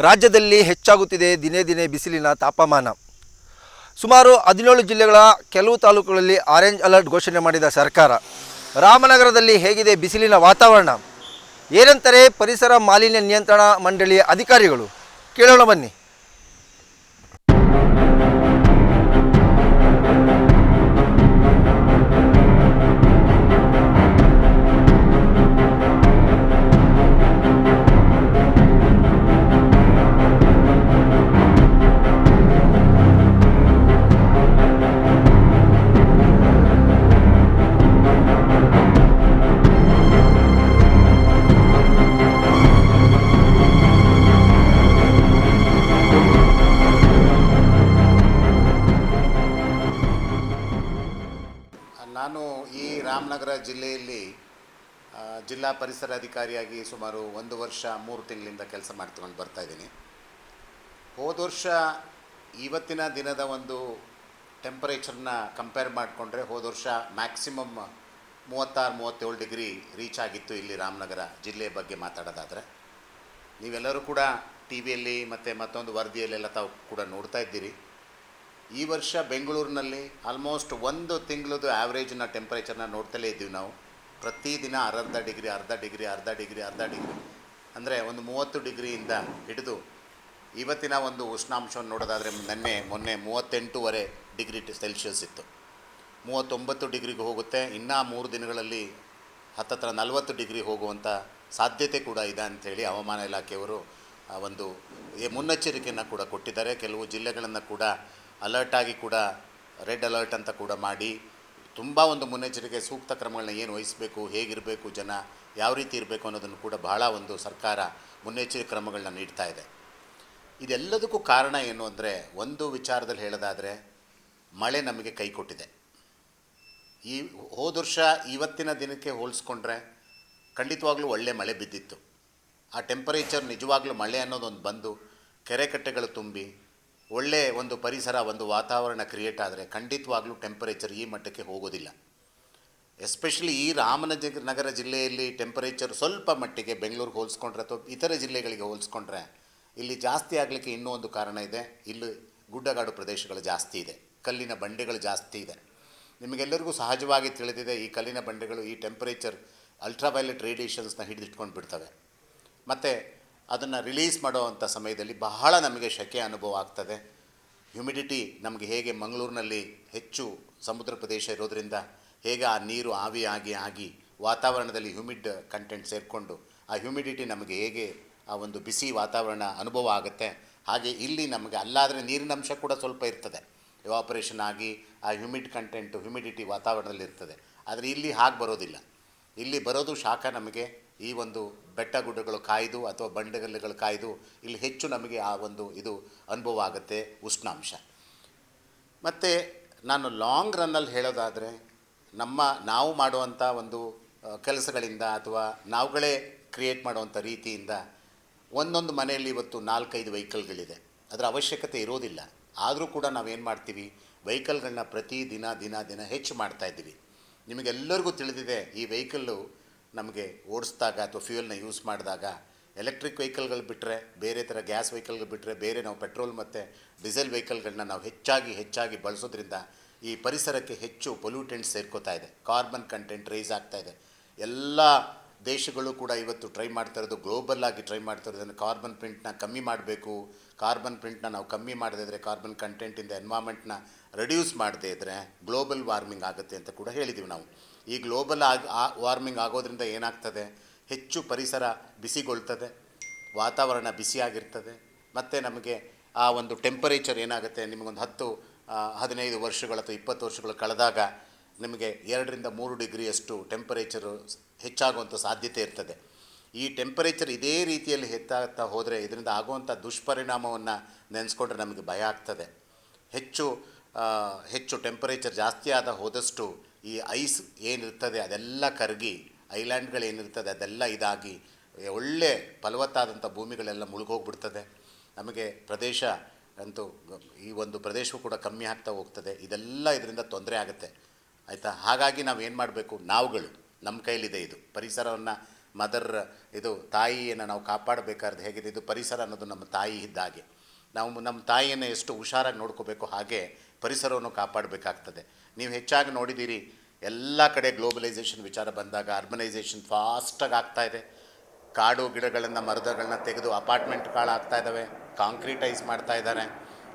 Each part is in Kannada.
ರಾಜ್ಯದಲ್ಲಿ ಹೆಚ್ಚಾಗುತ್ತಿದೆ ದಿನೇ ದಿನೇ ಬಿಸಿಲಿನ ತಾಪಮಾನ. ಸುಮಾರು ಹದಿನೇಳು ಜಿಲ್ಲೆಗಳ ಕೆಲವು ತಾಲೂಕುಗಳಲ್ಲಿ ಆರೆಂಜ್ ಅಲರ್ಟ್ ಘೋಷಣೆ ಮಾಡಿದ ಸರ್ಕಾರ. ರಾಮನಗರದಲ್ಲಿ ಹೇಗಿದೆ ಬಿಸಿಲಿನ ವಾತಾವರಣ? ಏನಂತಾರೆ ಪರಿಸರ ಮಾಲಿನ್ಯ ನಿಯಂತ್ರಣ ಮಂಡಳಿಯ ಅಧಿಕಾರಿಗಳು ಕೇಳೋಣ ಬನ್ನಿ. ಜಿಲ್ಲಾ ಪರಿಸರ ಅಧಿಕಾರಿಯಾಗಿ ಸುಮಾರು ಒಂದು ವರ್ಷ, ಮೂರು ತಿಂಗಳಿಂದ ಕೆಲಸ ಮಾಡ್ಕೊಂಡು ಬರ್ತಾ ಇದ್ದೀನಿ. ಹೋದ ವರ್ಷ ಇವತ್ತಿನ ದಿನದ ಒಂದು ಟೆಂಪರೇಚರ್ನ ಕಂಪೇರ್ ಮಾಡಿಕೊಂಡ್ರೆ ಹೋದ ವರ್ಷ ಮ್ಯಾಕ್ಸಿಮಮ್ ಮೂವತ್ತಾರು, ಮೂವತ್ತೇಳು ಡಿಗ್ರಿ ರೀಚ್ ಆಗಿತ್ತು ಇಲ್ಲಿ ರಾಮನಗರ ಜಿಲ್ಲೆಯ ಬಗ್ಗೆ ಮಾತಾಡೋದಾದರೆ. ನೀವೆಲ್ಲರೂ ಕೂಡ ಟಿ ವಿಯಲ್ಲಿ ಮತ್ತು ಮತ್ತೊಂದು ವರದಿಯಲ್ಲೆಲ್ಲ ತಾವು ಕೂಡ ನೋಡ್ತಾ ಇದ್ದೀರಿ. ಈ ವರ್ಷ ಬೆಂಗಳೂರಿನಲ್ಲಿ ಆಲ್ಮೋಸ್ಟ್ ಒಂದು ತಿಂಗಳದು ಆ್ಯಾವ್ರೇಜ್ನ ಟೆಂಪ್ರೇಚರ್ನ ನೋಡ್ತಲೇ ಇದ್ದೀವಿ ನಾವು. ಪ್ರತಿದಿನ ಅರ್ಧ ಡಿಗ್ರಿ ಅರ್ಧ ಡಿಗ್ರಿ ಅರ್ಧ ಡಿಗ್ರಿ ಅರ್ಧ ಡಿಗ್ರಿ. ಅಂದರೆ ಒಂದು ಮೂವತ್ತು ಡಿಗ್ರಿಯಿಂದ ಹಿಡಿದು ಇವತ್ತಿನ ಒಂದು ಉಷ್ಣಾಂಶವನ್ನು ನೋಡೋದಾದರೆ ನಿನ್ನೆ, ಮೊನ್ನೆ ಮೂವತ್ತೆಂಟೂವರೆ ಡಿಗ್ರಿ ಸೆಲ್ಸಿಯಸ್ ಇತ್ತು. ಮೂವತ್ತೊಂಬತ್ತು ಡಿಗ್ರಿಗೆ ಹೋಗುತ್ತೆ, ಇನ್ನೂ ಮೂರು ದಿನಗಳಲ್ಲಿ ಹತ್ತತ್ರ ನಲವತ್ತು ಡಿಗ್ರಿ ಹೋಗುವಂಥ ಸಾಧ್ಯತೆ ಕೂಡ ಇದೆ ಅಂಥೇಳಿ ಹವಾಮಾನ ಇಲಾಖೆಯವರು ಒಂದು ಮುನ್ನೆಚ್ಚರಿಕೆಯನ್ನು ಕೂಡ ಕೊಟ್ಟಿದ್ದಾರೆ. ಕೆಲವು ಜಿಲ್ಲೆಗಳನ್ನು ಕೂಡ ಅಲರ್ಟ್ ಆಗಿ ಕೂಡ ರೆಡ್ ಅಲರ್ಟ್ ಅಂತ ಕೂಡ ಮಾಡಿ ತುಂಬ ಒಂದು ಮುನ್ನೆಚ್ಚರಿಕೆ, ಸೂಕ್ತ ಕ್ರಮಗಳನ್ನ ಏನು ವಹಿಸಬೇಕು, ಹೇಗಿರಬೇಕು ಜನ, ಯಾವ ರೀತಿ ಇರಬೇಕು ಅನ್ನೋದನ್ನು ಕೂಡ ಬಹಳ ಒಂದು ಸರ್ಕಾರ ಮುನ್ನೆಚ್ಚರಿಕೆ ಕ್ರಮಗಳನ್ನ ನೀಡ್ತಾ ಇದೆ. ಇದೆಲ್ಲದಕ್ಕೂ ಕಾರಣ ಏನು ಅಂದರೆ, ಒಂದು ವಿಚಾರದಲ್ಲಿ ಹೇಳೋದಾದರೆ, ಮಳೆ ನಮಗೆ ಕೈ ಕೊಟ್ಟಿದೆ. ಈ ಹೋದ ವರ್ಷ ಇವತ್ತಿನ ದಿನಕ್ಕೆ ಹೋಲಿಸ್ಕೊಂಡ್ರೆ ಖಂಡಿತವಾಗ್ಲೂ ಒಳ್ಳೆ ಮಳೆ ಬಿದ್ದಿತ್ತು. ಆ ಟೆಂಪರೇಚರ್ ನಿಜವಾಗ್ಲೂ ಮಳೆ ಅನ್ನೋದೊಂದು ಬಂದು ಕೆರೆ ಕಟ್ಟೆಗಳು ತುಂಬಿ ಒಳ್ಳೆ ಒಂದು ಪರಿಸರ, ಒಂದು ವಾತಾವರಣ ಕ್ರಿಯೇಟ್ ಆದರೆ ಖಂಡಿತವಾಗ್ಲೂ ಟೆಂಪರೇಚರ್ ಈ ಮಟ್ಟಕ್ಕೆ ಹೋಗೋದಿಲ್ಲ. ಎಸ್ಪೆಷಲಿ ಈ ರಾಮನಜ ನಗರ ಜಿಲ್ಲೆಯಲ್ಲಿ ಟೆಂಪರೇಚರ್ ಸ್ವಲ್ಪ ಮಟ್ಟಿಗೆ ಬೆಂಗಳೂರಿಗೆ ಹೋಲಿಸ್ಕೊಂಡ್ರೆ ಅಥವಾ ಇತರ ಜಿಲ್ಲೆಗಳಿಗೆ ಹೋಲಿಸ್ಕೊಂಡ್ರೆ ಇಲ್ಲಿ ಜಾಸ್ತಿ ಆಗಲಿಕ್ಕೆ ಇನ್ನೂ ಒಂದು ಕಾರಣ ಇದೆ. ಇಲ್ಲಿ ಗುಡ್ಡಗಾಡು ಪ್ರದೇಶಗಳು ಜಾಸ್ತಿ ಇದೆ. ಕಲ್ಲಿನ ಬಂಡೆಗಳು ಜಾಸ್ತಿ ಇದೆ. ನಿಮಗೆಲ್ಲರಿಗೂ ಸಹಜವಾಗಿ ತಿಳಿದಿದೆ ಈ ಕಲ್ಲಿನ ಬಂಡೆಗಳು ಈ ಟೆಂಪರೇಚರ್ ಅಲ್ಟ್ರಾವೈಲೆಟ್ ರೇಡಿಯೇಷನ್ಸ್ನ ಹಿಡಿದಿಟ್ಕೊಂಡು ಬಿಡ್ತವೆ ಮತ್ತು ಅದನ್ನು ರಿಲೀಸ್ ಮಾಡುವಂಥ ಸಮಯದಲ್ಲಿ ಬಹಳ ನಮಗೆ ಶೆಕೆ ಅನುಭವ ಆಗ್ತದೆ. ಹ್ಯುಮಿಡಿಟಿ ನಮಗೆ ಹೇಗೆ ಮಂಗಳೂರಿನಲ್ಲಿ ಹೆಚ್ಚು ಸಮುದ್ರ ಪ್ರದೇಶ ಇರೋದರಿಂದ ಹೇಗೆ ಆ ನೀರು ಆವಿಯಾಗಿ ಆಗಿ ವಾತಾವರಣದಲ್ಲಿ ಹ್ಯೂಮಿಡ್ ಕಂಟೆಂಟ್ ಸೇರಿಕೊಂಡು ಆ ಹ್ಯುಮಿಡಿಟಿ ನಮಗೆ ಹೇಗೆ ಆ ಒಂದು ಬಿಸಿ ವಾತಾವರಣ ಅನುಭವ ಆಗುತ್ತೆ. ಹಾಗೆ ಇಲ್ಲಿ ನಮಗೆ ಅಲ್ಲಾದರೆ ನೀರಿನ ಅಂಶ ಕೂಡ ಸ್ವಲ್ಪ ಇರ್ತದೆ. ಎವಾಪರೇಷನ್ ಆಗಿ ಆ ಹ್ಯುಮಿಡ್ ಕಂಟೆಂಟು ಹ್ಯುಮಿಡಿಟಿ ವಾತಾವರಣದಲ್ಲಿ ಇರ್ತದೆ ಆದರೆ ಇಲ್ಲಿ ಹಾಗೆ ಬರೋದಿಲ್ಲ. ಇಲ್ಲಿ ಬರೋದು ಶಾಖ ನಮಗೆ ಈ ಒಂದು ಬೆಟ್ಟ ಗುಡ್ಡಗಳು ಕಾಯ್ದು ಅಥವಾ ಬಂಡೆಗಲ್ಲುಗಳು ಕಾಯ್ದು ಇಲ್ಲಿ ಹೆಚ್ಚು ನಮಗೆ ಆ ಒಂದು ಇದು ಅನುಭವ ಆಗುತ್ತೆ ಉಷ್ಣಾಂಶ. ಮತ್ತು ನಾನು ಲಾಂಗ್ ರನ್ನಲ್ಲಿ ಹೇಳೋದಾದರೆ ನಮ್ಮ ನಾವು ಮಾಡುವಂಥ ಒಂದು ಕೆಲಸಗಳಿಂದ ಅಥವಾ ನಾವುಗಳೇ ಕ್ರಿಯೇಟ್ ಮಾಡುವಂಥ ರೀತಿಯಿಂದ ಒಂದೊಂದು ಮನೆಯಲ್ಲಿ ಇವತ್ತು ನಾಲ್ಕೈದು ವೆಹಿಕಲ್ಗಳಿದೆ. ಅದರ ಅವಶ್ಯಕತೆ ಇರೋದಿಲ್ಲ. ಆದರೂ ಕೂಡ ನಾವೇನು ಮಾಡ್ತೀವಿ? ವೆಹಿಕಲ್ಗಳನ್ನ ಪ್ರತಿ ದಿನ ದಿನ ದಿನ ಹೆಚ್ಚು ಮಾಡ್ತಾಯಿದ್ದೀವಿ ನಿಮಗೆಲ್ಲರಿಗೂ ತಿಳಿದಿದೆ ಈ ವೆಹಿಕಲ್ಲು ನಮಗೆ ಓಡಿಸಿದಾಗ ಅಥವಾ ಫ್ಯೂಯಲ್ನ ಯೂಸ್ ಮಾಡಿದಾಗ ಎಲೆಕ್ಟ್ರಿಕ್ ವೆಹಿಕಲ್ಗಳು ಬಿಟ್ಟರೆ ಬೇರೆ ಥರ ಗ್ಯಾಸ್ ವೆಹಿಕಲ್ಗಳು ಬಿಟ್ಟರೆ ಬೇರೆ ನಾವು ಪೆಟ್ರೋಲ್ ಮತ್ತು ಡೀಸೆಲ್ ವೆಹಿಕಲ್ಗಳನ್ನ ನಾವು ಹೆಚ್ಚಾಗಿ ಹೆಚ್ಚಾಗಿ ಬಳಸೋದ್ರಿಂದ ಈ ಪರಿಸರಕ್ಕೆ ಹೆಚ್ಚು ಪೊಲ್ಯೂಟೆಂಟ್ ಸೇರ್ಕೋತಾ ಇದೆ. ಕಾರ್ಬನ್ ಕಂಟೆಂಟ್ ರೈಸ್ ಆಗ್ತಾ ಇದೆ. ಎಲ್ಲ ದೇಶಗಳು ಕೂಡ ಇವತ್ತು ಟ್ರೈ ಮಾಡ್ತಾ ಇರೋದು ಗ್ಲೋಬಲ್ ಆಗಿ ಟ್ರೈ ಮಾಡ್ತಾ ಇರೋದನ್ನು ಕಾರ್ಬನ್ ಪ್ರಿಂಟ್ನ ಕಮ್ಮಿ ಮಾಡಬೇಕು. ಕಾರ್ಬನ್ ಪ್ರಿಂಟ್ನ ನಾವು ಕಮ್ಮಿ ಮಾಡದೇ ಇದ್ದರೆ ಕಾರ್ಬನ್ ಕಂಟೆಂಟಿಂದ ಎನ್ವಾಮೆಂಟ್ನ ರೆಡ್ಯೂಸ್ ಮಾಡದೇ ಇದ್ದರೆ ಗ್ಲೋಬಲ್ ವಾರ್ಮಿಂಗ್ ಆಗುತ್ತೆ ಅಂತ ಕೂಡ ಹೇಳಿದ್ದೀವಿ ನಾವು. ಈ ಗ್ಲೋಬಲ್ ಆಗಿ ವಾರ್ಮಿಂಗ್ ಆಗೋದ್ರಿಂದ ಏನಾಗ್ತದೆ? ಹೆಚ್ಚು ಪರಿಸರ ಬಿಸಿಗೊಳ್ತದೆ, ವಾತಾವರಣ ಬಿಸಿಯಾಗಿರ್ತದೆ. ಮತ್ತು ನಮಗೆ ಆ ಒಂದು ಟೆಂಪರೇಚರ್ ಏನಾಗುತ್ತೆ? ನಿಮಗೊಂದು ಹತ್ತು ಹದಿನೈದು ವರ್ಷಗಳು ಅಥವಾ ಇಪ್ಪತ್ತು ವರ್ಷಗಳು ಕಳೆದಾಗ ನಿಮಗೆ ಎರಡರಿಂದ ಮೂರು ಡಿಗ್ರಿಯಷ್ಟು ಟೆಂಪರೇಚರು ಹೆಚ್ಚಾಗುವಂಥ ಸಾಧ್ಯತೆ ಇರ್ತದೆ. ಈ ಟೆಂಪರೇಚರ್ ಇದೇ ರೀತಿಯಲ್ಲಿ ಹೆಚ್ಚಾಗ್ತಾ ಹೋದರೆ ಇದರಿಂದ ಆಗುವಂಥ ದುಷ್ಪರಿಣಾಮವನ್ನು ನೆನೆಸ್ಕೊಂಡ್ರೆ ನಮಗೆ ಭಯ ಆಗ್ತದೆ. ಹೆಚ್ಚು ಹೆಚ್ಚು ಟೆಂಪರೇಚರ್ ಜಾಸ್ತಿ ಆದ ಹೋದಷ್ಟು ಈ ಐಸ್ ಏನಿರ್ತದೆ ಅದೆಲ್ಲ ಕರಗಿ, ಐಲ್ಯಾಂಡ್ಗಳು ಏನಿರ್ತದೆ ಅದೆಲ್ಲ ಇದಾಗಿ ಒಳ್ಳೆ ಫಲವತ್ತಾದಂಥ ಭೂಮಿಗಳೆಲ್ಲ ಮುಳುಗೋಗ್ಬಿಡ್ತದೆ. ನಮಗೆ ಪ್ರದೇಶ ಅಂತೂ ಈ ಒಂದು ಪ್ರದೇಶವೂ ಕೂಡ ಕಮ್ಮಿ ಆಗ್ತಾ ಹೋಗ್ತದೆ. ಇದೆಲ್ಲ ಇದರಿಂದ ತೊಂದರೆ ಆಗುತ್ತೆ. ಆಯಿತಾ? ಹಾಗಾಗಿ ನಾವು ಏನು ಮಾಡಬೇಕು? ನಾವುಗಳು, ನಮ್ಮ ಕೈಲಿದೆ ಇದು. ಪರಿಸರವನ್ನು ಮದರ್, ಇದು ತಾಯಿಯನ್ನು ನಾವು ಕಾಪಾಡಬೇಕಾದ್ರೆ ಹೇಗಿದೆ? ಇದು ಪರಿಸರ ಅನ್ನೋದು ನಮ್ಮ ತಾಯಿ ಇದ್ದಾಗೆ ನಾವು, ನಮ್ಮ ತಾಯಿಯನ್ನು ಎಷ್ಟು ಹುಷಾರಾಗಿ ನೋಡ್ಕೋಬೇಕು ಹಾಗೆ ಪರಿಸರವನ್ನು ಕಾಪಾಡಬೇಕಾಗ್ತದೆ. ನೀವು ಹೆಚ್ಚಾಗಿ ನೋಡಿದ್ದೀರಿ, ಎಲ್ಲ ಕಡೆ ಗ್ಲೋಬಲೈಸೇಷನ್ ವಿಚಾರ ಬಂದಾಗ, ಅರ್ಬನೈಸೇಷನ್ ಫಾಸ್ಟಾಗಿ ಆಗ್ತಾ ಇದೆ. ಕಾಡು ಗಿಡಗಳನ್ನು ಮರದಗಳನ್ನ ತೆಗೆದು ಅಪಾರ್ಟ್ಮೆಂಟ್ಗಳಾಗ್ತಾ ಇದ್ದಾವೆ, ಕಾಂಕ್ರೀಟೈಸ್ ಮಾಡ್ತಾ ಇದ್ದಾರೆ.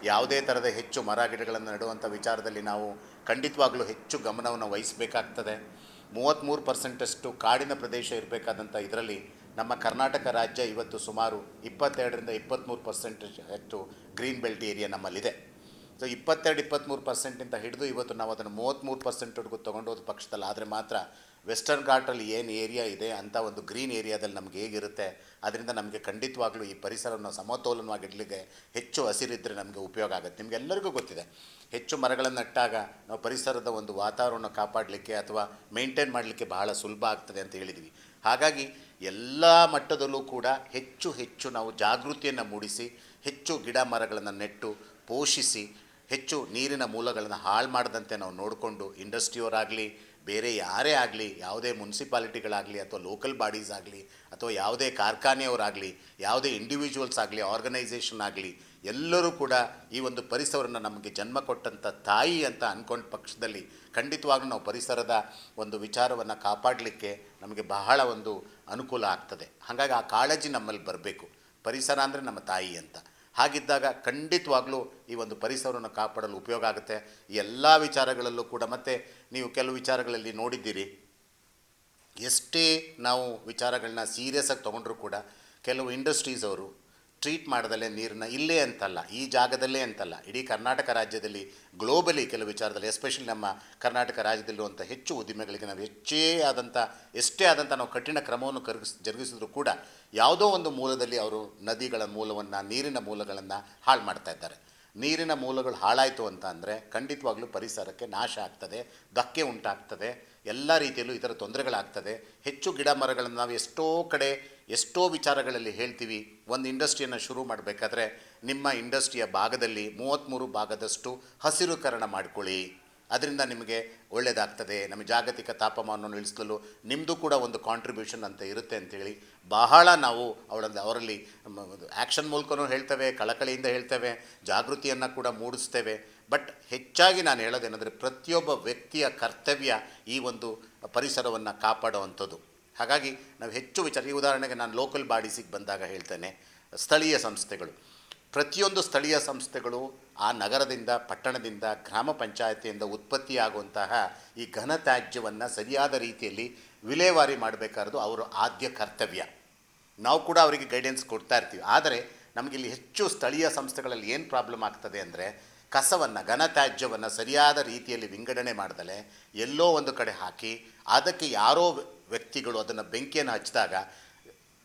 ಯಾವುದೇ ಥರದ ಹೆಚ್ಚು ಮರ ಗಿಡಗಳನ್ನು ನೆಡುವಂಥ ವಿಚಾರದಲ್ಲಿ ನಾವು ಖಂಡಿತವಾಗಲೂ ಹೆಚ್ಚು ಗಮನವನ್ನು ವಹಿಸಬೇಕಾಗ್ತದೆ. ಮೂವತ್ತ್ಮೂರು ಪರ್ಸೆಂಟಷ್ಟು ಕಾಡಿನ ಪ್ರದೇಶ ಇರಬೇಕಾದಂಥ ಇದರಲ್ಲಿ ನಮ್ಮ ಕರ್ನಾಟಕ ರಾಜ್ಯ ಇವತ್ತು ಸುಮಾರು ಇಪ್ಪತ್ತೆರಡರಿಂದ ಇಪ್ಪತ್ತ್ಮೂರು ಪರ್ಸೆಂಟ್ ಹೆಚ್ಚು ಗ್ರೀನ್ ಬೆಲ್ಟ್ ಏರಿಯಾ ನಮ್ಮಲ್ಲಿದೆ. ಸೊ ಇಪ್ಪತ್ತೆರಡು ಇಪ್ಪತ್ತ್ಮೂರು ಪರ್ಸೆಂಟಿಂದ ಹಿಡಿದು ಇವತ್ತು ನಾವು ಅದನ್ನು ಮೂವತ್ತ್ಮೂರು ಪರ್ಸೆಂಟ್ವರೆಗೂ ಹೋದ ಪಕ್ಷದಲ್ಲಿ ಆದರೆ ಮಾತ್ರ ವೆಸ್ಟರ್ನ್ ಘಾಟಲ್ಲಿ ಏನು ಏರಿಯಾ ಇದೆ ಅಂತ ಒಂದು ಗ್ರೀನ್ ಏರಿಯಾದಲ್ಲಿ ನಮ್ಗೆ ಹೇಗಿರುತ್ತೆ, ಅದರಿಂದ ನಮಗೆ ಖಂಡಿತವಾಗ್ಲೂ ಈ ಪರಿಸರವನ್ನು ಸಮತೋಲನವಾಗಿಡಲಿಕ್ಕೆ ಹೆಚ್ಚು ಹಸಿರಿದ್ದರೆ ನಮಗೆ ಉಪಯೋಗ ಆಗುತ್ತೆ. ನಿಮಗೆಲ್ಲರಿಗೂ ಗೊತ್ತಿದೆ, ಹೆಚ್ಚು ಮರಗಳನ್ನು ನೆಟ್ಟಾಗ ನಾವು ಪರಿಸರದ ಒಂದು ವಾತಾವರಣ ಕಾಪಾಡಲಿಕ್ಕೆ ಅಥವಾ ಮೇಂಟೈನ್ ಮಾಡಲಿಕ್ಕೆ ಬಹಳ ಸುಲಭ ಆಗ್ತದೆ ಅಂತ ಹೇಳಿದ್ವಿ. ಹಾಗಾಗಿ ಎಲ್ಲ ಮಟ್ಟದಲ್ಲೂ ಕೂಡ ಹೆಚ್ಚು ಹೆಚ್ಚು ನಾವು ಜಾಗೃತಿಯನ್ನು ಮೂಡಿಸಿ, ಹೆಚ್ಚು ಗಿಡ ಮರಗಳನ್ನು ನೆಟ್ಟು ಪೋಷಿಸಿ ಹೆಚ್ಚು ನೀರಿನ ಮೂಲಗಳನ್ನು ಹಾಳು ಮಾಡದಂತೆ ನಾವು ನೋಡಿಕೊಂಡು ಇಂಡಸ್ಟ್ರಿಯವರಾಗಲಿ ಬೇರೆ ಯಾರೇ ಆಗಲಿ, ಯಾವುದೇ ಮುನ್ಸಿಪಾಲಿಟಿಗಳಾಗಲಿ ಅಥವಾ ಲೋಕಲ್ ಬಾಡೀಸ್ ಆಗಲಿ ಅಥವಾ ಯಾವುದೇ ಕಾರ್ಖಾನೆಯವರಾಗಲಿ ಯಾವುದೇ ಇಂಡಿವಿಜುವಲ್ಸ್ ಆಗಲಿ, ಆರ್ಗನೈಸೇಷನ್ ಆಗಲಿ, ಎಲ್ಲರೂ ಕೂಡ ಈ ಒಂದು ಪರಿಸರವನ್ನು ನಮಗೆ ಜನ್ಮ ಕೊಟ್ಟಂಥ ತಾಯಿ ಅಂತ ಅಂದ್ಕೊಂಡ ಪಕ್ಷದಲ್ಲಿ ಖಂಡಿತವಾಗ್ಲೂ ನಾವು ಪರಿಸರದ ಒಂದು ವಿಚಾರವನ್ನು ಕಾಪಾಡಲಿಕ್ಕೆ ನಮಗೆ ಬಹಳ ಒಂದು ಅನುಕೂಲ ಆಗ್ತದೆ. ಹಾಗಾಗಿ ಆ ಕಾಳಜಿ ನಮ್ಮಲ್ಲಿ ಬರಬೇಕು. ಪರಿಸರ ಅಂದರೆ ನಮ್ಮ ತಾಯಿ ಅಂತ. ಹಾಗಿದ್ದಾಗ ಖಂಡಿತವಾಗ್ಲೂ ಈ ಒಂದು ಪರಿಸರವನ್ನು ಕಾಪಾಡಲು ಉಪಯೋಗ ಆಗುತ್ತೆ. ಎಲ್ಲ ವಿಚಾರಗಳಲ್ಲೂ ಕೂಡ ಮತ್ತೆ ನೀವು ಕೆಲವು ವಿಚಾರಗಳಲ್ಲಿ ನೋಡಿದ್ದೀರಿ. ಎಷ್ಟೇ ನಾವು ವಿಚಾರಗಳನ್ನ ಸೀರಿಯಸ್ ಆಗಿ ತೊಗೊಂಡ್ರೂ ಕೂಡ ಕೆಲವು ಇಂಡಸ್ಟ್ರೀಸ್ ಅವರು ಟ್ರೀಟ್ ಮಾಡದಲ್ಲೇ ನೀರನ್ನ ಇಲ್ಲೇ ಅಂತಲ್ಲ, ಈ ಜಾಗದಲ್ಲೇ ಅಂತಲ್ಲ, ಇಡೀ ಕರ್ನಾಟಕ ರಾಜ್ಯದಲ್ಲಿ ಗ್ಲೋಬಲಿ ಕೆಲವು ವಿಚಾರದಲ್ಲಿ ಎಸ್ಪೆಷಲಿ ನಮ್ಮ ಕರ್ನಾಟಕ ರಾಜ್ಯದಲ್ಲಿರುವಂಥ ಹೆಚ್ಚು ಉದ್ದಿಮೆಗಳಿಗೆ ನಾವು ಹೆಚ್ಚೇ ಆದಂಥ ಎಷ್ಟೇ ಆದಂಥ ನಾವು ಕಠಿಣ ಕ್ರಮವನ್ನು ಕರ್ಗಿಸ್, ಜರುಗಿಸಿದ್ರು ಕೂಡ ಯಾವುದೋ ಒಂದು ಮೂಲದಲ್ಲಿ ಅವರು ನದಿಗಳ ಮೂಲವನ್ನು, ನೀರಿನ ಮೂಲಗಳನ್ನು ಹಾಳು ಮಾಡ್ತಾ ಇದ್ದಾರೆ. ನೀರಿನ ಮೂಲಗಳು ಹಾಳಾಯಿತು ಅಂತ ಅಂದರೆ ಖಂಡಿತವಾಗ್ಲೂ ಪರಿಸರಕ್ಕೆ ನಾಶ ಆಗ್ತದೆ ಧಕ್ಕೆ ಉಂಟಾಗ್ತದೆ, ಎಲ್ಲ ರೀತಿಯಲ್ಲೂ ಥರ ತೊಂದರೆಗಳಾಗ್ತದೆ. ಹೆಚ್ಚು ಗಿಡ ಮರಗಳನ್ನು ನಾವು ಎಷ್ಟೋ ಕಡೆ, ಎಷ್ಟೋ ವಿಚಾರಗಳಲ್ಲಿ ಹೇಳ್ತೀವಿ, ಒಂದು ಇಂಡಸ್ಟ್ರಿಯನ್ನು ಶುರು ಮಾಡಬೇಕಾದ್ರೆ ನಿಮ್ಮ ಇಂಡಸ್ಟ್ರಿಯ ಭಾಗದಲ್ಲಿ ಮೂವತ್ತ್ಮೂರು ಭಾಗದಷ್ಟು ಹಸಿರುಕರಣ ಮಾಡಿಕೊಳ್ಳಿ. ಅದರಿಂದ ನಿಮಗೆ ಒಳ್ಳೆಯದಾಗ್ತದೆ ನಮ್ಮ ಜಾಗತಿಕ ತಾಪಮಾನವನ್ನು ಇಳಿಸಲು ನಿಮ್ಮದು ಕೂಡ ಒಂದು ಕಾಂಟ್ರಿಬ್ಯೂಷನ್ ಅಂತ ಇರುತ್ತೆ ಅಂತೇಳಿ ಬಹಳ ನಾವು ಅವಳಲ್ಲಿ ಅವರಲ್ಲಿ ಆ್ಯಕ್ಷನ್ ಮೂಲಕನೂ ಹೇಳ್ತೇವೆ, ಕಳಕಳಿಯಿಂದ ಹೇಳ್ತೇವೆ, ಜಾಗೃತಿಯನ್ನು ಕೂಡ ಮೂಡಿಸ್ತೇವೆ. ಬಟ್ ಹೆಚ್ಚಾಗಿ ನಾನು ಹೇಳೋದೇನೆಂದರೆ ಪ್ರತಿಯೊಬ್ಬ ವ್ಯಕ್ತಿಯ ಕರ್ತವ್ಯ ಈ ಒಂದು ಪರಿಸರವನ್ನು ಕಾಪಾಡುವಂಥದ್ದು. ಹಾಗಾಗಿ ನಾವು ಹೆಚ್ಚು ವಿಚಾರ, ಈ ಉದಾಹರಣೆಗೆ ನಾನು ಲೋಕಲ್ ಬಾಡೀಸಿಗೆ ಬಂದಾಗ ಹೇಳ್ತೇನೆ, ಸ್ಥಳೀಯ ಸಂಸ್ಥೆಗಳು. ಪ್ರತಿಯೊಂದು ಸ್ಥಳೀಯ ಸಂಸ್ಥೆಗಳು ಆ ನಗರದಿಂದ, ಪಟ್ಟಣದಿಂದ, ಗ್ರಾಮ ಪಂಚಾಯತಿಯಿಂದ ಉತ್ಪತ್ತಿಯಾಗುವಂತಹ ಈ ಘನ ತ್ಯಾಜ್ಯವನ್ನು ಸರಿಯಾದ ರೀತಿಯಲ್ಲಿ ವಿಲೇವಾರಿ ಮಾಡಬೇಕಾದ್ದು ಅವರ ಆದ್ಯ ಕರ್ತವ್ಯ. ನಾವು ಕೂಡ ಅವರಿಗೆ ಗೈಡೆನ್ಸ್ ಕೊಡ್ತಾ ಇರ್ತೀವಿ. ಆದರೆ ನಮಗಿಲ್ಲಿ ಹೆಚ್ಚು ಸ್ಥಳೀಯ ಸಂಸ್ಥೆಗಳಲ್ಲಿ ಏನು ಪ್ರಾಬ್ಲಮ್ ಆಗ್ತದೆ ಅಂದರೆ ಕಸವನ್ನು ಘನತ್ಯಾಜ್ಯವನ್ನು ಸರಿಯಾದ ರೀತಿಯಲ್ಲಿ ವಿಂಗಡಣೆ ಮಾಡ್ದಲೆ ಎಲ್ಲೋ ಒಂದು ಕಡೆ ಹಾಕಿ, ಅದಕ್ಕೆ ಯಾರೋ ವ್ಯಕ್ತಿಗಳು ಅದನ್ನು ಬೆಂಕಿಯನ್ನು ಹಚ್ಚಿದಾಗ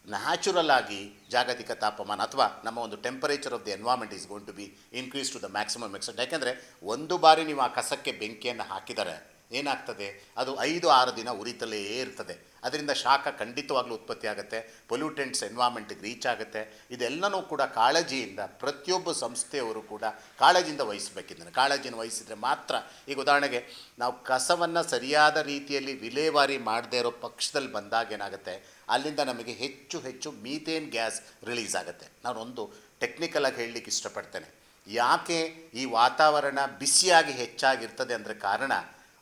ನ್ಯಾಚುರಲ್ ಆಗಿ ಜಾಗತಿಕ ತಾಪಮಾನ ಅಥವಾ ನಮ್ಮ ಒಂದು temperature of the environment is going to be increase to the maximum extent ಯಾಕೆಂದರೆ ಒಂದು ಬಾರಿ ನೀವು ಆ ಕಸಕ್ಕೆ ಬೆಂಕಿಯನ್ನು ಹಾಕಿದರೆ ಏನಾಗ್ತದೆ? ಅದು ಐದು ಆರು ದಿನ ಉರಿತಲೇ ಇರ್ತದೆ. ಅದರಿಂದ ಶಾಖ ಖಂಡಿತವಾಗ್ಲೂ ಉತ್ಪತ್ತಿ ಆಗುತ್ತೆ. ಪೊಲ್ಯೂಟೆಂಟ್ಸ್ ಎನ್ವಾಮೆಂಟಿಗೆ ರೀಚ್ ಆಗುತ್ತೆ. ಇದೆಲ್ಲನೂ ಕೂಡ ಕಾಳಜಿಯಿಂದ ಪ್ರತಿಯೊಬ್ಬ ಸಂಸ್ಥೆಯವರು ಕೂಡ ಕಾಳಜಿಯಿಂದ ವಹಿಸಬೇಕಿದ್ದಾನೆ ಕಾಳಜಿಯನ್ನು ವಹಿಸಿದರೆ ಮಾತ್ರ ಈಗ ಉದಾಹರಣೆಗೆ ನಾವು ಕಸವನ್ನು ಸರಿಯಾದ ರೀತಿಯಲ್ಲಿ ವಿಲೇವಾರಿ ಮಾಡದೇ ಇರೋ ಪಕ್ಷದಲ್ಲಿ ಬಂದಾಗ ಏನಾಗುತ್ತೆ? ಅಲ್ಲಿಂದ ನಮಗೆ ಹೆಚ್ಚು ಹೆಚ್ಚು ಮೀಥೇನ್ ಗ್ಯಾಸ್ ರಿಲೀಸ್ ಆಗುತ್ತೆ. ನಾನೊಂದು ಟೆಕ್ನಿಕಲಾಗಿ ಹೇಳಲಿಕ್ಕೆ ಇಷ್ಟಪಡ್ತೇನೆ. ಯಾಕೆ ಈ ವಾತಾವರಣ ಬಿಸಿಯಾಗಿ ಹೆಚ್ಚಾಗಿರ್ತದೆ ಅಂದರೆ ಕಾರಣ?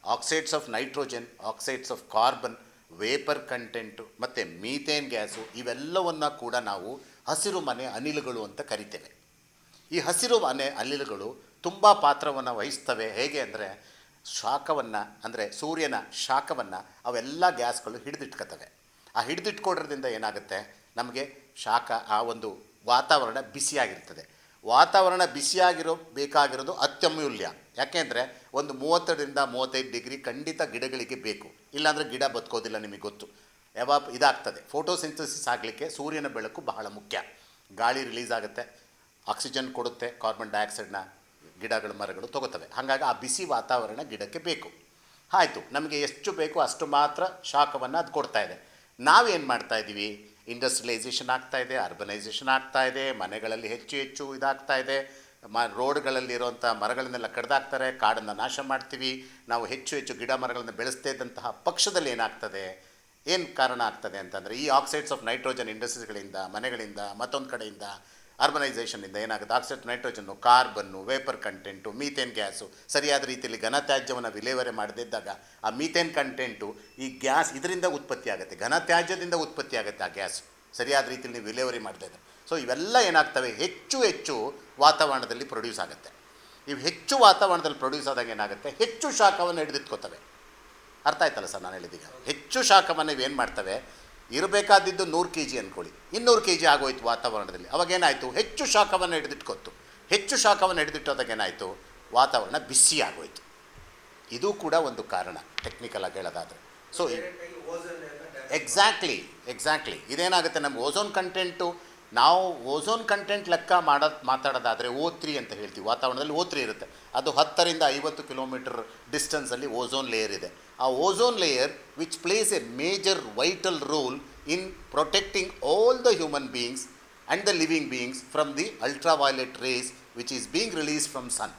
Oxides of nitrogen oxides of carbon vapour content ಮತ್ತು ಮೀಥೇನ್ ಗ್ಯಾಸು ಇವೆಲ್ಲವನ್ನು ಕೂಡ ನಾವು ಹಸಿರು ಮನೆ ಅನಿಲಗಳು ಅಂತ ಕರಿತೇವೆ. ಈ ಹಸಿರು ಮನೆ ಅನಿಲಗಳು ತುಂಬ ಪಾತ್ರವನ್ನು ವಹಿಸ್ತವೆ. ಹೇಗೆ ಅಂದರೆ ಶಾಖವನ್ನು ಅಂದರೆ ಸೂರ್ಯನ ಶಾಖವನ್ನು ಅವೆಲ್ಲ ಗ್ಯಾಸ್ಗಳು ಹಿಡಿದಿಟ್ಕೋತವೆ ಆ ಹಿಡಿದಿಟ್ಕೊಡ್ರದಿಂದ ಏನಾಗುತ್ತೆ? ನಮಗೆ ಶಾಖ ಆ ಒಂದು ವಾತಾವರಣ ಬಿಸಿಯಾಗಿರ್ತದೆ. ವಾತಾವರಣ ಬಿಸಿಯಾಗಿರೋ ಬೇಕಾಗಿರೋದು ಅತ್ಯಮೂಲ್ಯ. ಯಾಕೆಂದರೆ ಒಂದು ಮೂವತ್ತರಿಂದ ಮೂವತ್ತೈದು ಡಿಗ್ರಿ ಖಂಡಿತ ಗಿಡಗಳಿಗೆ ಬೇಕು. ಇಲ್ಲಾಂದರೆ ಗಿಡ ಬದುಕೋದಿಲ್ಲ ನಿಮಗೆ ಗೊತ್ತು. ಯಾವಾಗ ಇದಾಗ್ತದೆ. ಫೋಟೋಸಿಂಥಸಿಸ್ ಆಗಲಿಕ್ಕೆ ಸೂರ್ಯನ ಬೆಳಕು ಬಹಳ ಮುಖ್ಯ. ಗಾಳಿ ರಿಲೀಸ್ ಆಗುತ್ತೆ. ಆಕ್ಸಿಜನ್ ಕೊಡುತ್ತೆ. ಕಾರ್ಬನ್ ಡೈಆಕ್ಸೈಡ್ನ ಗಿಡಗಳು, ಮರಗಳು ತಗೋತವೆ. ಹಾಗಾಗಿ ಆ ಬಿಸಿ ವಾತಾವರಣ ಗಿಡಕ್ಕೆ ಬೇಕು. ಆಯಿತು. ನಮಗೆ ಎಷ್ಟು ಬೇಕು ಅಷ್ಟು ಮಾತ್ರ ಶಾಖವನ್ನು ಅದು ಕೊಡ್ತಾ ಇದೆ. ನಾವೇನು ಮಾಡ್ತಾ ಇದ್ದೀವಿ ಇಂಡಸ್ಟ್ರಿಯಲೈಸೇಷನ್ ಆಗ್ತಾ ಇದೆ ಅರ್ಬನೈಸೇಷನ್ ಆಗ್ತಾ ಇದೆ, ಮನೆಗಳಲ್ಲಿ ಹೆಚ್ಚು ಹೆಚ್ಚು ಇದಾಗ್ತಾ ಇದೆ. ಮ ರೋಡ್ಗಳಲ್ಲಿರುವಂಥ ಮರಗಳನ್ನೆಲ್ಲ ಕಡ್ದಾಕ್ತಾರೆ, ಕಾಡನ್ನು ನಾಶ ಮಾಡ್ತೀವಿ. ನಾವು ಹೆಚ್ಚು ಹೆಚ್ಚು ಗಿಡ ಮರಗಳನ್ನು ಬೆಳೆಸ್ತಾ ಇದ್ದಂತಹ ಪಕ್ಷದಲ್ಲಿ ಏನಾಗ್ತದೆ? ಏನು ಕಾರಣ ಆಗ್ತದೆ ಅಂತಂದರೆ, ಈ ಆಕ್ಸೈಡ್ಸ್ ಆಫ್ ನೈಟ್ರೋಜನ್ ಇಂಡಸ್ಟ್ರೀಸ್ಗಳಿಂದ, ಮನೆಗಳಿಂದ, ಮತ್ತೊಂದು ಕಡೆಯಿಂದ ಅರ್ಬನೈಸೇಷನಿಂದ ಏನಾಗುತ್ತೆ? Oxide nitrogen, carbon, vapour content, methane gas, ಸರಿಯಾದ ರೀತಿಯಲ್ಲಿ ಘನತ್ಯಾಜ್ಯವನ್ನು ವಿಲೇವರಿ ಮಾಡದಿದ್ದಾಗ ಆ ಮೀಥೇನ್ ಕಂಟೆಂಟು ಈ ಗ್ಯಾಸ್ ಇದರಿಂದ ಉತ್ಪತ್ತಿ ಆಗುತ್ತೆ ಘನತ್ಯಾಜ್ಯದಿಂದ ಉತ್ಪತ್ತಿ ಆಗುತ್ತೆ ಆ ಗ್ಯಾಸ್. ಸರಿಯಾದ ರೀತಿಯಲ್ಲಿ ನೀವು ವಿಲೇವರಿ ಮಾಡ್ತಾ ಇದ್ದರೆ ಸೊ ಇವೆಲ್ಲ ಏನಾಗ್ತವೆ? ಹೆಚ್ಚು ಹೆಚ್ಚು ವಾತಾವರಣದಲ್ಲಿ ಪ್ರೊಡ್ಯೂಸ್ ಆಗುತ್ತೆ. ಇವು ಹೆಚ್ಚು ವಾತಾವರಣದಲ್ಲಿ ಪ್ರೊಡ್ಯೂಸ್ ಆದಾಗ ಏನಾಗುತ್ತೆ? ಹೆಚ್ಚು ಶಾಖವನ್ನು ಹಿಡಿದಿಟ್ಕೋತವೆ. ಅರ್ಥ ಆಯ್ತಲ್ಲ ಸರ್ ನಾನು ಹೇಳಿದೀಗ? ಹೆಚ್ಚು ಶಾಖವನ್ನು ಇವೇನು ಮಾಡ್ತವೆ? ಇರಬೇಕಾದಿದ್ದು ನೂರು ಕೆ ಜಿ ಅಂದ್ಕೊಳ್ಳಿ ಇನ್ನೂರು ಕೆ ಜಿ ಆಗೋಯ್ತು ವಾತಾವರಣದಲ್ಲಿ. ಅವಾಗೇನಾಯಿತು ಹೆಚ್ಚು ಶಾಖವನ್ನು ಹಿಡಿದಿಟ್ಕೊತ್ತು. ಹೆಚ್ಚು ಶಾಖವನ್ನು ಹಿಡಿದಿಟ್ಟೋದಾಗ ಏನಾಯಿತು? ವಾತಾವರಣ ಬಿಸಿ ಆಗೋಯ್ತು. ಇದು ಕೂಡ ಒಂದು ಕಾರಣ. ಟೆಕ್ನಿಕಲ್ ಆಗಿ ಹೇಳೋದಾದರೆ. ಸೊ ಎಕ್ಸಾಕ್ಟ್ಲಿ ಎಕ್ಸಾಕ್ಟ್ಲಿ ಇದೇನಾಗುತ್ತೆ? ನಮ್ಗೆ ಓಝೋನ್ ಕಂಟೆಂಟು ನಾವು ಓಝೋನ್ ಕಂಟೆಂಟ್ ಲೆಕ್ಕ ಮಾಡೋದು ಮಾತಾಡೋದಾದರೆ ಓ ತ್ರೀ ಅಂತ ಹೇಳ್ತೀವಿ. ವಾತಾವರಣದಲ್ಲಿ ಓ ತ್ರೀ ಇರುತ್ತೆ. ಅದು ಹತ್ತರಿಂದ ಐವತ್ತು ಕಿಲೋಮೀಟರ್ ಡಿಸ್ಟೆನ್ಸಲ್ಲಿ ಓಝೋನ್ ಲೇಯರ್ ಇದೆ. ಆ ozone layer which plays a major vital role in protecting all the human beings and the living beings from the ultraviolet rays which is being release from sun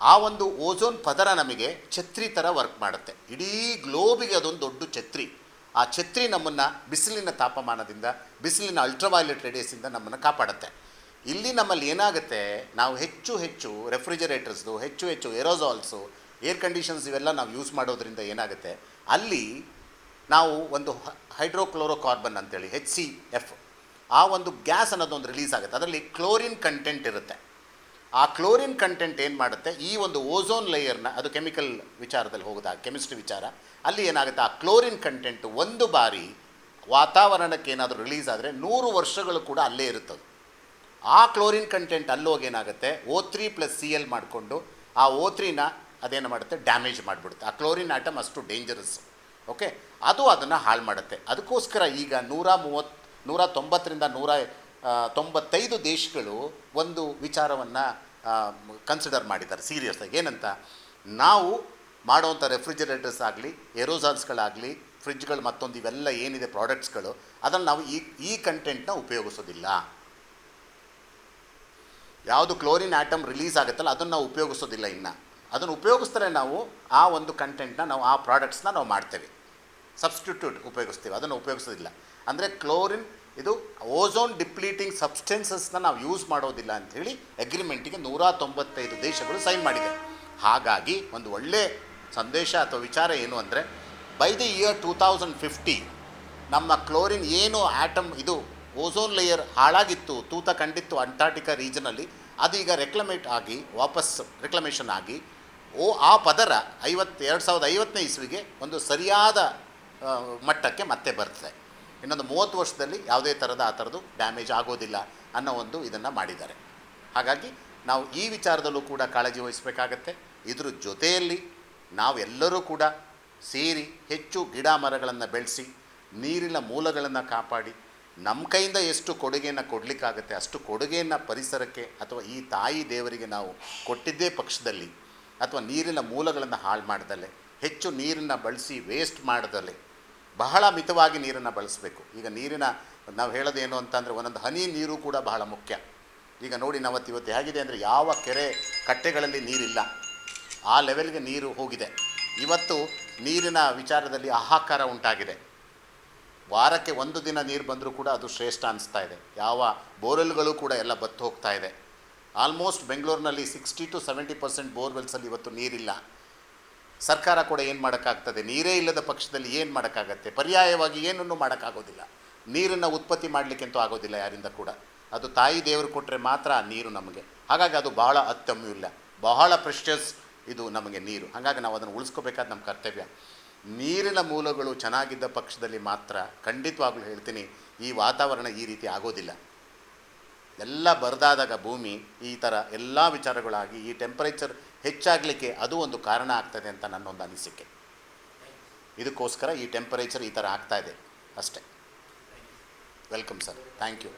ಆ ಒಂದು ಓಝೋನ್ ಪದರ ನಮಗೆ ಛತ್ರಿ ಥರ ವರ್ಕ್ ಮಾಡುತ್ತೆ. ಇಡೀ ಗ್ಲೋಬಿಗೆ ಅದೊಂದು ದೊಡ್ಡ ಛತ್ರಿ. ಆ ಛತ್ರಿ ನಮ್ಮನ್ನು ಬಿಸಿಲಿನ ತಾಪಮಾನದಿಂದ, ಬಿಸಿಲಿನ ಅಲ್ಟ್ರಾವೈಲೆಟ್ ರೇಡಿಯಸಿಂದ ನಮ್ಮನ್ನು ಕಾಪಾಡುತ್ತೆ. ಇಲ್ಲಿ ನಮ್ಮಲ್ಲಿ ಏನಾಗುತ್ತೆ, ನಾವು ಹೆಚ್ಚು ಹೆಚ್ಚು ರೆಫ್ರಿಜರೇಟರ್ಸ್ದು ಹೆಚ್ಚು ಹೆಚ್ಚು ಏರೋಸಾಲ್ಸು ಏರ್ ಕಂಡೀಷನ್ಸ್ ಇವೆಲ್ಲ ನಾವು ಯೂಸ್ ಮಾಡೋದ್ರಿಂದ ಏನಾಗುತ್ತೆ, ಅಲ್ಲಿ ನಾವು ಒಂದು ಹೈಡ್ರೋಕ್ಲೋರೋಕಾರ್ಬನ್ ಅಂತೇಳಿ ಹೆಚ್ ಸಿ ಎಫ್ ಆ ಒಂದು ಗ್ಯಾಸ್ ಅನ್ನೋದೊಂದು ರಿಲೀಸ್ ಆಗುತ್ತೆ. ಅದರಲ್ಲಿ ಕ್ಲೋರಿನ್ ಕಂಟೆಂಟ್ ಇರುತ್ತೆ. ಆ ಕ್ಲೋರಿನ್ ಕಂಟೆಂಟ್ ಏನು ಮಾಡುತ್ತೆ? ಈ ಒಂದು ಓಝೋನ್ ಲೇಯರ್ನ ಅದು ಕೆಮಿಕಲ್ ವಿಚಾರದಲ್ಲಿ ಹೋಗೋದಾಗ ಕೆಮಿಸ್ಟ್ರಿ ವಿಚಾರ. ಅಲ್ಲಿ ಏನಾಗುತ್ತೆ? ಆ ಕ್ಲೋರಿನ್ ಕಂಟೆಂಟ್ ಒಂದು ಬಾರಿ ವಾತಾವರಣಕ್ಕೆ ಏನಾದರೂ ರಿಲೀಸ್ ಆದರೆ ನೂರು ವರ್ಷಗಳು ಕೂಡ ಅಲ್ಲೇ ಇರುತ್ತದೆ. ಆ ಕ್ಲೋರಿನ್ ಕಂಟೆಂಟ್ ಅಲ್ಲೋಗಿ ಏನಾಗುತ್ತೆ? O three plus C L ಮಾಡಿಕೊಂಡು ಆ ಓ ತ್ರೀನ ಅದೇನು ಮಾಡುತ್ತೆ? ಡ್ಯಾಮೇಜ್ ಮಾಡಿಬಿಡುತ್ತೆ. ಆ ಕ್ಲೋರಿನ್ ಆಟಮ್ ಅಷ್ಟು ಡೇಂಜರಸ್ ಓಕೆ ಅದು ಅದನ್ನು ಹಾಳು ಮಾಡುತ್ತೆ. ಅದಕ್ಕೋಸ್ಕರ ಈಗ ನೂರ ಮೂವತ್ತು, ನೂರ ತೊಂಬತ್ತರಿಂದ ನೂರ ತೊಂಬತ್ತೈದು ದೇಶಗಳು ಒಂದು ವಿಚಾರವನ್ನು ಕನ್ಸಿಡರ್ ಮಾಡಿದ್ದಾರೆ ಸೀರಿಯಸ್ಸಾಗಿ ಏನಂತ? ನಾವು ಮಾಡುವಂಥ ರೆಫ್ರಿಜರೇಟರ್ಸ್ ಆಗಲಿ ಏರೋಸಾಲ್ಸ್ಗಳಾಗಲಿ ಫ್ರಿಜ್ಗಳು ಮತ್ತೊಂದು ಇವೆಲ್ಲ ಏನಿದೆ ಪ್ರಾಡಕ್ಟ್ಸ್ಗಳು ಅದನ್ನು ನಾವು ಈ ಈ ಕಂಟೆಂಟ್ನ ಉಪಯೋಗಿಸೋದಿಲ್ಲ. ಯಾವುದು ಕ್ಲೋರಿನ್ ಆಟಮ್ ರಿಲೀಸ್ ಆಗುತ್ತಲ್ಲ, ಅದನ್ನು ನಾವು ಉಪಯೋಗಿಸೋದಿಲ್ಲ ಇನ್ನು. ಅದನ್ನು ಉಪಯೋಗಿಸ್ತಾರೆ ನಾವು ಆ ಒಂದು ಕಂಟೆಂಟ್ನ ನಾವು ಆ ಪ್ರಾಡಕ್ಟ್ಸ್ನ ನಾವು ಮಾಡ್ತೇವೆ. ಸಬ್ಸ್ಟಿಟ್ಯೂಟ್ ಉಪಯೋಗಿಸ್ತೀವಿ, ಅದನ್ನು ಉಪಯೋಗಿಸೋದಿಲ್ಲ. ಅಂದರೆ ಕ್ಲೋರಿನ್ ಇದು ಓಝೋನ್ ಡಿಪ್ಲೀಟಿಂಗ್ ಸಬ್ಸ್ಟೆನ್ಸಸ್ನ ನಾವು ಯೂಸ್ ಮಾಡೋದಿಲ್ಲ ಅಂಥೇಳಿ ಅಗ್ರಿಮೆಂಟಿಗೆ ನೂರ ತೊಂಬತ್ತೈದು ದೇಶಗಳು ಸೈನ್ ಮಾಡಿದೆ. ಹಾಗಾಗಿ ಒಂದು ಒಳ್ಳೆ ಸಂದೇಶ ಅಥವಾ ವಿಚಾರ ಏನು ಅಂದರೆ by the year two thousand fifty ನಮ್ಮ ಕ್ಲೋರಿನ್ ಏನು ಆಟಮ್ ಇದು ಓಝೋನ್ ಲೇಯರ್ ಹಾಳಾಗಿತ್ತು, ತೂತ ಕಂಡಿತ್ತು ಅಂಟಾರ್ಟಿಕಾ ರೀಜನಲ್ಲಿ ಅದು ಈಗ ರೆಕ್ಲಮೇಟ್ ಆಗಿ, ವಾಪಸ್ ರೆಕ್ಲಮೇಷನ್ ಆಗಿ, ಓ, ಆ ಪದರ ಐವತ್ತು, ಎರಡು ಸಾವಿರದ ಐವತ್ತನೇ ಇಸ್ವಿಗೆ ಒಂದು ಸರಿಯಾದ ಮಟ್ಟಕ್ಕೆ ಮತ್ತೆ ಬರ್ತದೆ. ಇನ್ನೊಂದು ಮೂವತ್ತು ವರ್ಷದಲ್ಲಿ ಯಾವುದೇ ಥರದ ಆ ಥರದ್ದು ಡ್ಯಾಮೇಜ್ ಆಗೋದಿಲ್ಲ ಅನ್ನೋ ಒಂದು ಇದನ್ನು ಮಾಡಿದ್ದಾರೆ. ಹಾಗಾಗಿ ನಾವು ಈ ವಿಚಾರದಲ್ಲೂ ಕೂಡ ಕಾಳಜಿ ವಹಿಸಬೇಕಾಗತ್ತೆ. ಇದ್ರ ಜೊತೆಯಲ್ಲಿ ನಾವೆಲ್ಲರೂ ಕೂಡ ಸೇರಿ ಹೆಚ್ಚು ಗಿಡ ಮರಗಳನ್ನು ಬೆಳೆಸಿ, ನೀರಿನ ಮೂಲಗಳನ್ನು ಕಾಪಾಡಿ ನಮ್ಮ ಕೈಯಿಂದ ಎಷ್ಟು ಕೊಡುಗೆಯನ್ನು ಕೊಡಲಿಕ್ಕಾಗತ್ತೆ, ಅಷ್ಟು ಕೊಡುಗೆಯನ್ನು ಪರಿಸರಕ್ಕೆ ಅಥವಾ ಈ ತಾಯಿ ದೇವರಿಗೆ ನಾವು ಕೊಟ್ಟಿದ್ದೇ ಪಕ್ಷದಲ್ಲಿ ಅಥವಾ ನೀರಿನ ಮೂಲಗಳನ್ನು ಹಾಳು ಮಾಡ್ದಲೆ ಹೆಚ್ಚು ನೀರನ್ನು ಬಳಸಿ ವೇಸ್ಟ್ ಮಾಡ್ದಲೆ ಬಹಳ ಮಿತವಾಗಿ ನೀರನ್ನು ಬಳಸಬೇಕು. ಈಗ ನೀರಿನ ನಾವು ಹೇಳೋದೇನು ಅಂತಂದರೆ ಒಂದೊಂದು ಹನಿ ನೀರು ಕೂಡ ಬಹಳ ಮುಖ್ಯ. ಈಗ ನೋಡಿ ನಾವತ್ತು ಇವತ್ತು ಹೇಗಿದೆ ಅಂದರೆ ಯಾವ ಕೆರೆ ಕಟ್ಟೆಗಳಲ್ಲಿ ನೀರಿಲ್ಲ. ಆ ಲೆವೆಲ್ಗೆ ನೀರು ಹೋಗಿದೆ. ಇವತ್ತು ನೀರಿನ ವಿಚಾರದಲ್ಲಿ ಹಾಹಾಕಾರ ಉಂಟಾಗಿದೆ. ವಾರಕ್ಕೆ ಒಂದು ದಿನ ನೀರು ಬಂದರೂ ಕೂಡ ಅದು ಶ್ರೇಷ್ಠ ಅನಿಸ್ತಾ ಇದೆ. ಯಾವ ಬೋರ್ವೆಲ್ಗಳು ಕೂಡ ಎಲ್ಲ ಬತ್ತು ಹೋಗ್ತಾ ಇದೆ. ಆಲ್ಮೋಸ್ಟ್ ಬೆಂಗಳೂರಿನಲ್ಲಿ ಸಿಕ್ಸ್ಟಿ ಟು ಸೆವೆಂಟಿ ಪರ್ಸೆಂಟ್ ಬೋರ್ವೆಲ್ಸಲ್ಲಿ ಇವತ್ತು ನೀರಿಲ್ಲ. ಸರ್ಕಾರ ಕೂಡ ಏನು ಮಾಡೋಕ್ಕಾಗ್ತದೆ? ನೀರೇ ಇಲ್ಲದ ಪಕ್ಷದಲ್ಲಿ ಏನು ಮಾಡೋಕ್ಕಾಗತ್ತೆ? ಪರ್ಯಾಯವಾಗಿ ಏನನ್ನು ಮಾಡೋಕ್ಕಾಗೋದಿಲ್ಲ. ನೀರನ್ನು ಉತ್ಪತ್ತಿ ಮಾಡಲಿಕ್ಕಂತೂ ಆಗೋದಿಲ್ಲ ಯಾರಿಂದ ಕೂಡ. ಅದು ತಾಯಿ ದೇವರು ಕೊಟ್ಟರೆ ಮಾತ್ರ ನೀರು ನಮಗೆ. ಹಾಗಾಗಿ ಅದು ಬಹಳ ಇಲ್ಲ ಬಹಳ ಪ್ರೆಷಸ್ ಇದು ನಮಗೆ ನೀರು. ಹಾಗಾಗಿ ನಾವು ಅದನ್ನು ಉಳಿಸ್ಕೋಬೇಕಾದ ನಮ್ಮ ಕರ್ತವ್ಯ. ನೀರಿನ ಮೂಲಗಳು ಚೆನ್ನಾಗಿದ್ದ ಪಕ್ಷದಲ್ಲಿ ಮಾತ್ರ ಖಂಡಿತವಾಗ್ಲೂ ಹೇಳ್ತೀನಿ, ಈ ವಾತಾವರಣ ಈ ರೀತಿ ಆಗೋದಿಲ್ಲ. ಎಲ್ಲ ಬರದಾದಾಗ ಭೂಮಿ ಈ ಥರ ಎಲ್ಲ ವಿಚಾರಗಳಾಗಿ ಈ ಟೆಂಪರೇಚರ್ ಹೆಚ್ಚಾಗಲಿಕ್ಕೆ ಅದು ಒಂದು ಕಾರಣ ಆಗ್ತದೆ ಅಂತ ನನ್ನೊಂದು ಅನಿಸಿಕೆ. ಇದಕ್ಕೋಸ್ಕರ ಈ ಟೆಂಪರೇಚರ್ ಈ ಥರ ಆಗ್ತಾ ಇದೆ. ಅಷ್ಟೇ. Welcome sir thank you